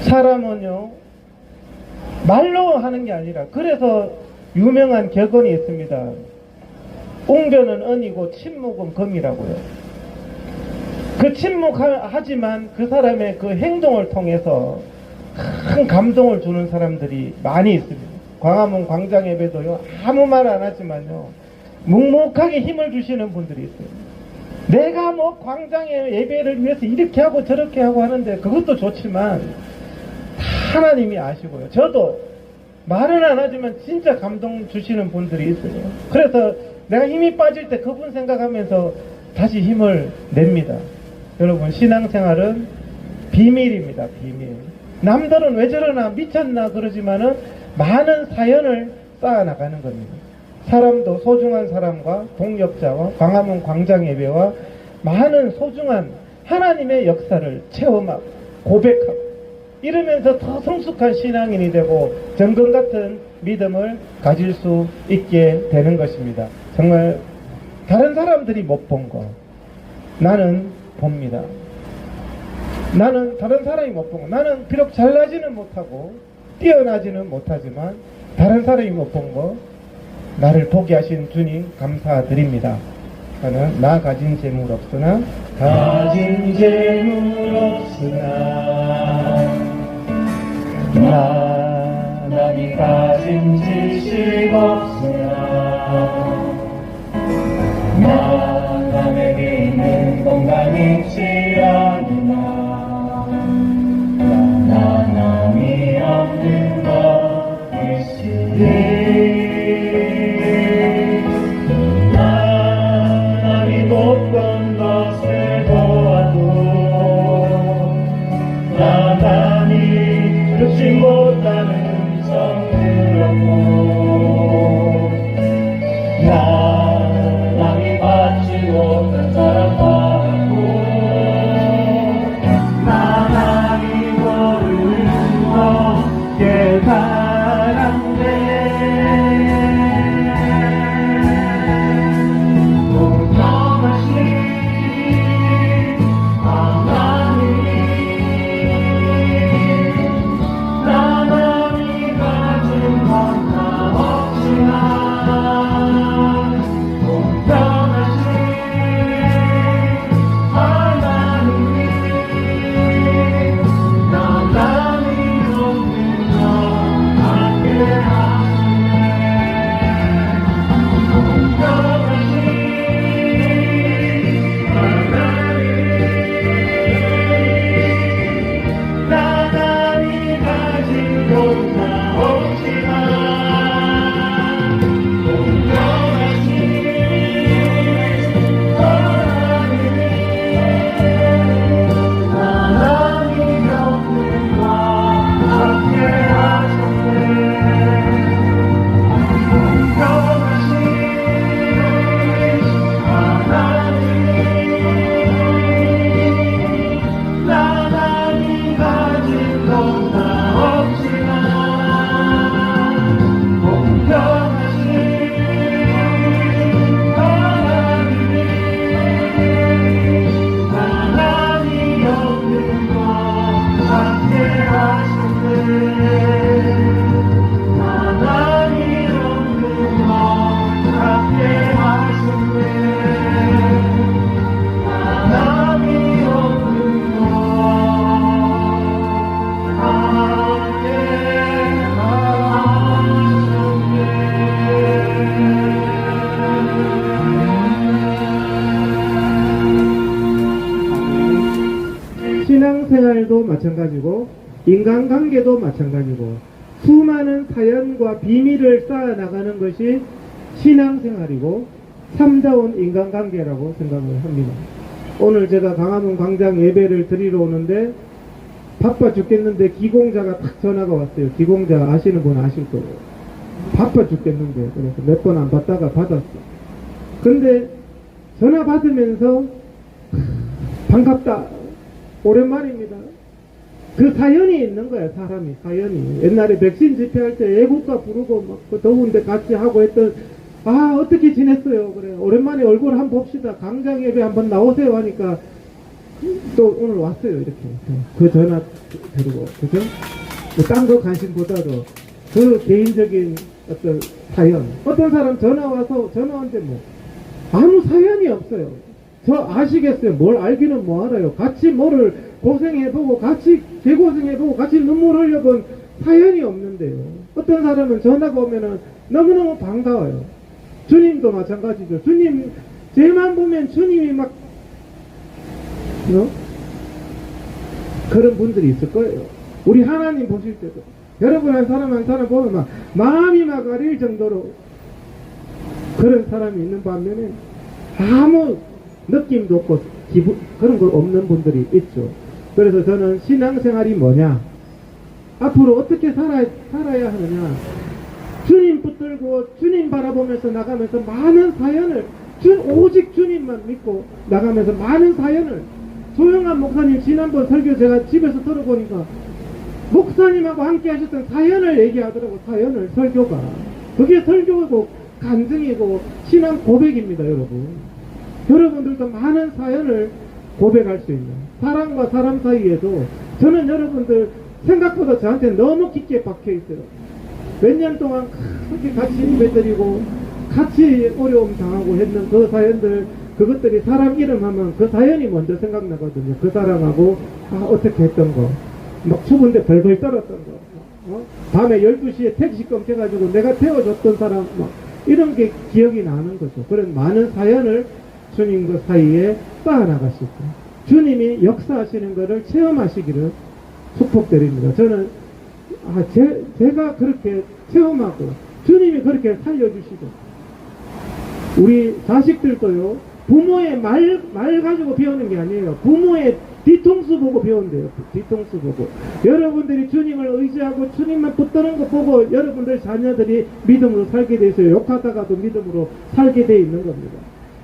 사람은요, 말로 하는 게 아니라, 그래서 유명한 격언이 있습니다. 웅변은 은이고 침묵은 금이라고요. 그 침묵하지만 그 사람의 그 행동을 통해서 큰 감동을 주는 사람들이 많이 있습니다. 광화문 광장 예배도요, 아무 말 안 하지만요, 묵묵하게 힘을 주시는 분들이 있어요. 내가 뭐 광장에 예배를 위해서 이렇게 하고 저렇게 하고 하는데 그것도 좋지만 하나님이 아시고요. 저도 말은 안 하지만 진짜 감동 주시는 분들이 있어요. 그래서 내가 힘이 빠질 때 그분 생각하면서 다시 힘을 냅니다. 여러분 신앙생활은 비밀입니다. 비밀. 남들은 왜 저러나 미쳤나 그러지만은 많은 사연을 쌓아 나가는 겁니다. 사람도 소중한 사람과 동역자와 광화문 광장 예배와 많은 소중한 하나님의 역사를 체험하고 고백하고 이러면서 더 성숙한 신앙인이 되고 정금 같은 믿음을 가질 수 있게 되는 것입니다. 정말 다른 사람들이 못 본 거 나는 봅니다. 나는 다른 사람이 못 본 거. 나는 비록 잘나지는 못하고 뛰어나지는 못하지만 다른 사람이 못 본 거 나를 보게 하신 주님 감사드립니다. 저는 나 가진 재물 없으나 가진 재물 없으나 나 남이 가진 지식 없 마찬가지고 인간관계도 마찬가지고 수많은 사연과 비밀을 쌓아나가는 것이 신앙생활이고 참다운 인간관계라고 생각을 합니다. 오늘 제가 강화문 광장 예배를 드리러 오는데 바빠 죽겠는데 기공자가 탁 전화가 왔어요. 기공자 아시는 분 아실 거예요. 바빠 죽겠는데 그래서 몇 번 안 받다가 받았어. 근데 전화 받으면서 반갑다. 오랜만입니다. 그 사연이 있는 거야, 사람이, 사연이. 옛날에 백신 집회할 때 애국가 부르고 막그 더운데 같이 하고 했던, 아, 어떻게 지냈어요? 그래. 오랜만에 얼굴 한 번 봅시다. 강장 예배 한번 나오세요 하니까 또 오늘 왔어요, 이렇게. 그 전화 들고 그죠? 딴거 관심보다도 그 개인적인 어떤 사연 어떤 사람 전화 와서 전화 왔는데 뭐 아무 사연이 없어요. 저 아시겠어요? 뭘 알기는 뭐 알아요. 같이 뭐를 고생해보고 같이 개고생해보고 같이 눈물 흘려본 사연이 없는데요. 어떤 사람은 전화가 오면은 너무너무 반가워요. 주님도 마찬가지죠. 주님 쟤만 보면 주님이 막 어? 그런 분들이 있을 거예요. 우리 하나님 보실 때도 여러분 한 사람 한 사람 보면 막 마음이 막 아릴 정도로 그런 사람이 있는 반면에 아무 느낌도 없고 기분 그런 거 없는 분들이 있죠. 그래서 저는 신앙생활이 뭐냐? 앞으로 어떻게 살아, 살아야 하느냐? 주님 붙들고 주님 바라보면서 나가면서 많은 사연을 주, 오직 주님만 믿고 나가면서 많은 사연을 조영한 목사님 지난번 설교 제가 집에서 들어보니까 목사님하고 함께 하셨던 사연을 얘기하더라고 사연을 설교가. 그게 설교고 간증이고 신앙 고백입니다 여러분. 여러분들도 많은 사연을 고백할 수 있는 사람과 사람 사이에도 저는 여러분들 생각보다 저한테 너무 깊게 박혀 있어요 몇 년 동안 그렇게 같이 예배드리고 같이 어려움 당하고 했는 그 사연들 그것들이 사람 이름 하면 그 사연이 먼저 생각나거든요 그 사람하고 아, 어떻게 했던 거 막 추운데 벌벌 떨었던 거. 어? 밤에 12시에 택시 끊겨가지고 내가 태워줬던 사람, 막 이런 게 기억이 나는 거죠. 그런 많은 사연을 주님과 사이에 쌓아나가시고, 주님이 역사하시는 것을 체험하시기를 축복드립니다. 저는, 아, 제, 제가 그렇게 체험하고, 주님이 그렇게 살려주시고, 우리 자식들도요, 부모의 말, 말 가지고 배우는 게 아니에요. 부모의 뒤통수 보고 배운대요. 뒤통수 보고. 여러분들이 주님을 의지하고 주님만 붙드는 거 보고 여러분들 자녀들이 믿음으로 살게 돼 있어요. 욕하다가도 믿음으로 살게 돼 있는 겁니다.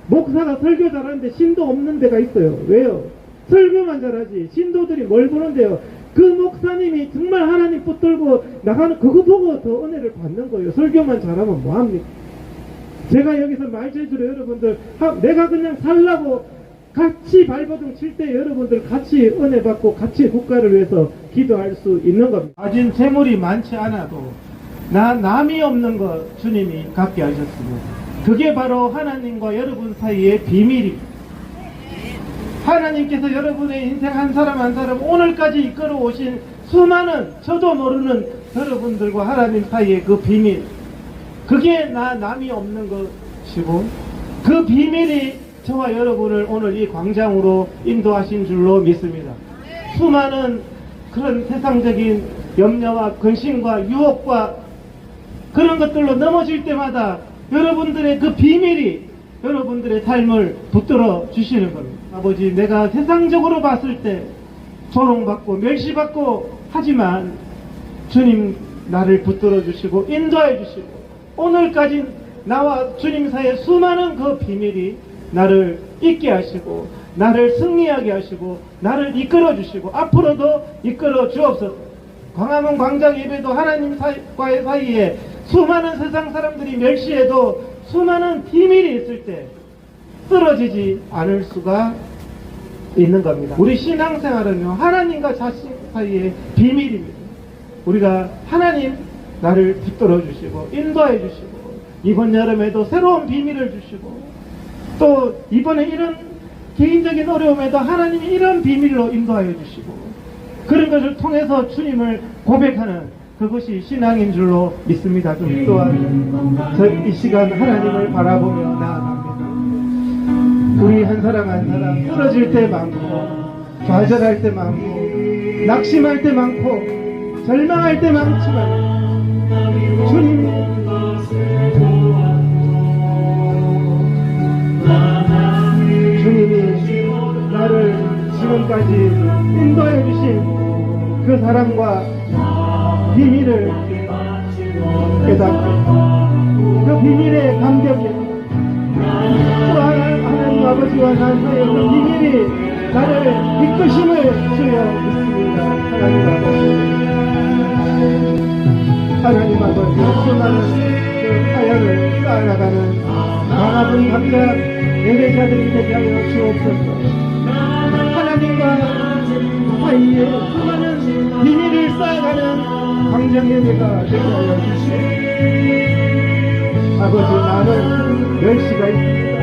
목사가 설교 잘하는데 신도 없는 데가 있어요. 왜요? 설교만 잘하지. 신도들이 뭘 보는데요. 그 목사님이 정말 하나님 붙들고 나가는 그거 보고 더 은혜를 받는 거예요. 설교만 잘하면 뭐합니까? 제가 여기서 말제주로 여러분들 하- 내가 그냥 살라고 같이 발버둥 칠 때 여러분들 같이 은혜 받고 같이 국가를 위해서 기도할 수 있는 겁니다. 가진 재물이 많지 않아도 나 남이 없는 거 주님이 갖게 하셨습니다. 그게 바로 하나님과 여러분 사이의 비밀입니다. 하나님께서 여러분의 인생 한 사람 한 사람 오늘까지 이끌어 오신 수많은 저도 모르는 여러분들과 하나님 사이의 그 비밀 그게 나 남이 없는 것이고 그 비밀이 저와 여러분을 오늘 이 광장으로 인도하신 줄로 믿습니다. 수많은 그런 세상적인 염려와 근심과 유혹과 그런 것들로 넘어질 때마다 여러분들의 그 비밀이 여러분들의 삶을 붙들어 주시는 겁니다. 아버지, 내가 세상적으로 봤을 때 조롱받고 멸시받고 하지만 주님 나를 붙들어 주시고 인도해 주시고 오늘까지 나와 주님 사이에 수많은 그 비밀이 나를 있게 하시고 나를 승리하게 하시고 나를 이끌어 주시고 앞으로도 이끌어 주옵소서. 광화문 광장 예배도 하나님과의 사이에 수많은 세상 사람들이 멸시해도 수많은 비밀이 있을 때 쓰러지지 않을 수가 있는 겁니다. 우리 신앙생활은요 하나님과 자신 사이의 비밀입니다. 우리가 하나님 나를 붙들어 주시고 인도해 주시고 이번 여름에도 새로운 비밀을 주시고 또 이번에 이런 개인적인 어려움에도 하나님이 이런 비밀로 인도하여 주시고 그런 것을 통해서 주님을 고백하는 그것이 신앙인 줄로 믿습니다. 좀 또한 저 이 시간 하나님을 바라보며 나아갑니다. 우리 한 사람 한 사람 쓰러질 때 많고 좌절할 때 많고 낙심할 때 많고 절망할 때 많지만 주님 지금까지 인도해 주신 그 사랑과 비밀을 깨닫고 그 비밀의 감격에 또 하나- 하나님 아버지와 나 사이의 그 비밀이 나를 이끄심을 주여 믿습니다. 하나님 아버지 하나님 아버지 수많은 그 사연을 쌓아나가는 강화분 각자 예배자들이 되게 하여 주옵소서 하나님과 사이에 수많은 황정현이가 되게 하여 주시오 아버지 나는 멸시가 있습니다